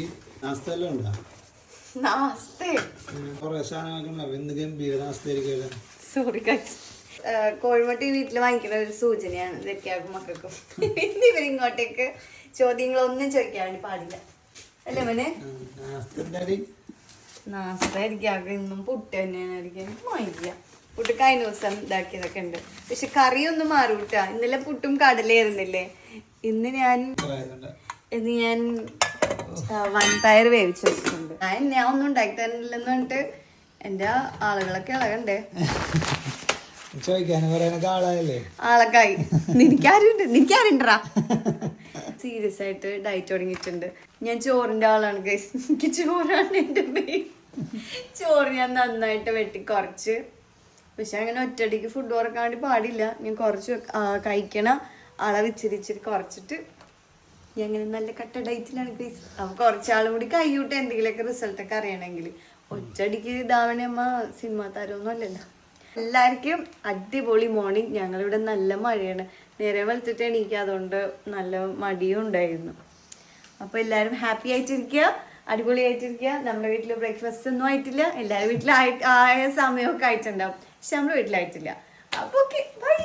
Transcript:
ഈ നാസ്തെല്ലാം ഉണ്ടോ. നാസ്തേ? കുറെ സാധനങ്ങളൊക്കെ ഉണ്ടാവും. എന്ത് ഗംഭീര നാസ്തയായിരിക്കുമല്ലോ സോറി ഗൈസ് കോഴിമുട്ടി വീട്ടിൽ വാങ്ങിക്കുന്ന ഒരു സൂചനയാണ്. ഇതൊക്കെയാകും മക്കൾക്കും. ഇവർ ഇങ്ങോട്ടേക്ക് ചോദ്യങ്ങൾ ഒന്നും ചോദിക്കാൻ വേണ്ടി പാടില്ല. അല്ലേ മോനെ? നാസ്തായിരിക്കും ഇന്നും പുട്ട് തന്നെയാണ് ആയിരിക്കും. എനിക്ക് വാങ്ങില്ല പുട്ട് കഴിഞ്ഞ ദിവസം ഇതാക്കിയതൊക്കെ ഉണ്ട്. പക്ഷെ കറിയൊന്നും മാറൂട്ടാ. ഇന്നലെ പുട്ടും കടലായിരുന്നില്ലേ ഇന്ന് ഞാൻ ഇന്ന് ഞാൻ ആ, വൻപയർ വേവിച്ച് വെച്ചിട്ടുണ്ട്. ഞാൻ ഞാൻ ഒന്നും ഉണ്ടാക്കി തന്നില്ലെന്ന് പറഞ്ഞിട്ട് എന്റെ ആളുകളൊക്കെ ഇളകണ്ടേ? ചോദിക്കാനും പറയാനൊക്കെ ആളായല്ലേ? ആളൊക്കായി. നിനക്കാരുണ്ട്? നിനക്കാരുണ്ടാ സീരിയസ് ആയിട്ട് ഡയറ്റ് തുടങ്ങിയിട്ടുണ്ട്. ഞാൻ ചോറിന്റെ ആളാണ് ഗൈസ് എനിക്ക് ചോറാണ് എന്റെ മെയിൻ ചോറ് ഞാൻ നന്നായിട്ട് വെട്ടി കുറച്ച്. പക്ഷെ അങ്ങനെ ഒറ്റടിക്ക് ഫുഡ് കുറയ്ക്കാൻ വേണ്ടി പാടില്ല. ഞാൻ കുറച്ച് കഴിക്കണ അളവ് ഇച്ചിരി ഇച്ചിരി കുറച്ചിട്ട് ഞാൻ അങ്ങനെ നല്ല കട്ട ഡയറ്റിലാണ് ഗ്രീസ് അപ്പൊ കുറച്ചാളും കൂടി കൈവിട്ട് എന്തെങ്കിലുമൊക്കെ റിസൾട്ട് ഒക്കെ അറിയണമെങ്കിൽ ഒറ്റടിക്ക് ദാവണിയമ്മ സിനിമ താരമൊന്നും അല്ലല്ലോ. എല്ലാവർക്കും അടിപൊളി മോർണിംഗ് ഞങ്ങളിവിടെ നല്ല മഴയാണ്. നേരെ വെളുത്തിട്ട് എണീക്കുക അതുകൊണ്ട് നല്ല മടിയും ഉണ്ടായിരുന്നു. അപ്പൊ എല്ലാവരും ഹാപ്പി ആയിട്ടിരിക്കുക. അടിപൊളിയായിട്ടിരിക്കുക. നമ്മുടെ വീട്ടിൽ ബ്രേക്ക്ഫാസ്റ്റ് ഒന്നും ആയിട്ടില്ല. എല്ലാവരും വീട്ടിൽ ആയ സമയമൊക്കെ ആയിട്ടുണ്ടാവും. പക്ഷെ നമ്മുടെ വീട്ടിലായിട്ടില്ല. അപ്പൊ ഓക്കെ ബൈ